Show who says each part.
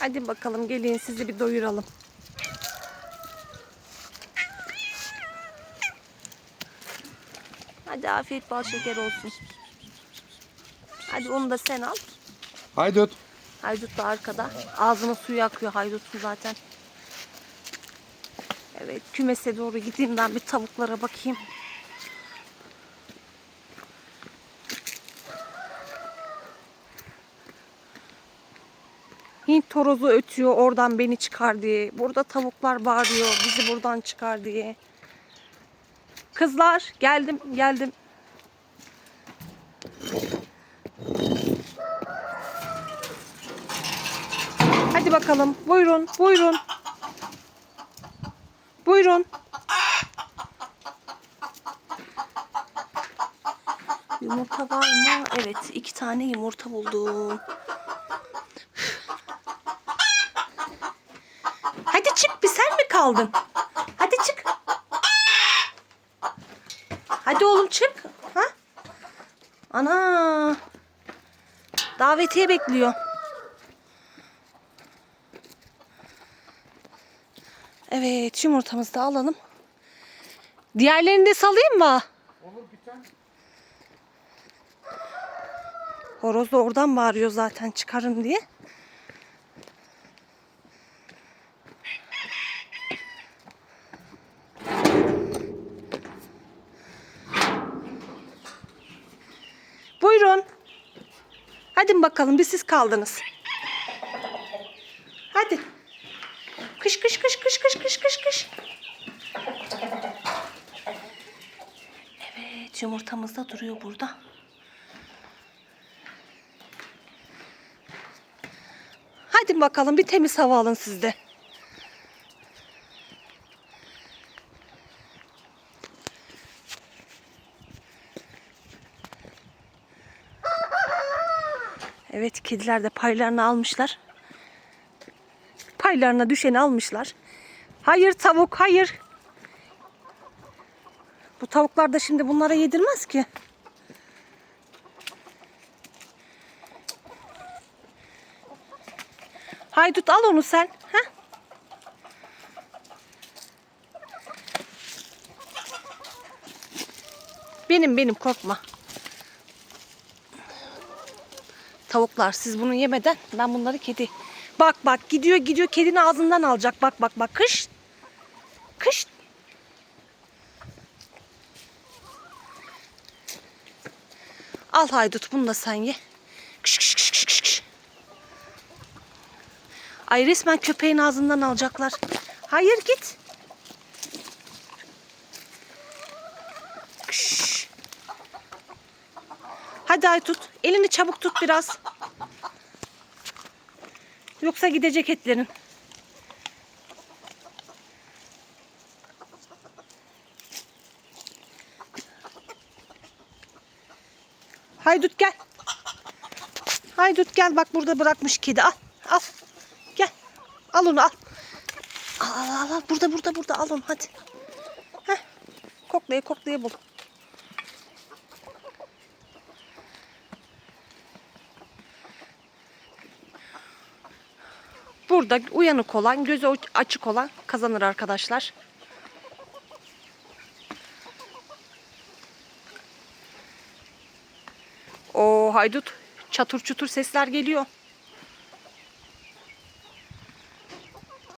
Speaker 1: Hadi bakalım gelin sizi bir doyuralım. Hadi afiyet bal şeker olsun. Hadi onu da sen al.
Speaker 2: Haydut.
Speaker 1: Haydut da arkada. Ağzına suyu akıyor haydutun zaten. Evet kümese doğru gideyim ben bir tavuklara bakayım. Hint torozu ötüyor oradan beni çıkar diye. Burada tavuklar bağırıyor bizi buradan çıkar diye. Kızlar geldim geldim. Hadi bakalım. Buyurun, buyurun. Buyurun. Yumurta var mı? Evet, iki tane yumurta buldum. Hadi çık, bir kaldın? Hadi çık. Hadi oğlum çık. Ha? Ana. Davetiye bekliyor. Evet yumurtamızı da alalım. Diğerlerini de salayım mı?
Speaker 2: Olur bir tane.
Speaker 1: Horoz da oradan bağırıyor zaten çıkarın diye. Buyurun. Hadi bakalım bir siz kaldınız. Hadi. Kış kış kış kış kış kış kış kış. Evet yumurtamız da duruyor burada. Hadi bakalım bir temiz hava alın siz Evet kediler de paylarını almışlar. Paylarına düşeni almışlar. Hayır tavuk hayır. Bu tavuklar da şimdi bunlara yedirmez ki. Haydut al onu sen. Ha? Benim benim korkma. Tavuklar siz bunu yemeden ben bunları kedi. Bak bak gidiyor gidiyor kedinin ağzından alacak. Bak bak bak kış. Kış. Al haydut bunu da sen ye. Kış kış kış kış kış, kış. Ay resmen köpeğin ağzından alacaklar. Hayır git. Kış. Hadi Aytut. Elini çabuk tut biraz. Yoksa gidecek etlerin. Haydut gel. Haydut gel bak burada bırakmış kedi al. Al. Gel. Al onu al. Al al al. al. Burada burada burada al onu hadi. Heh. Koklaya koklaya bul. Burada uyanık olan, gözü açık olan kazanır arkadaşlar. O haydut çatır çutur sesler geliyor.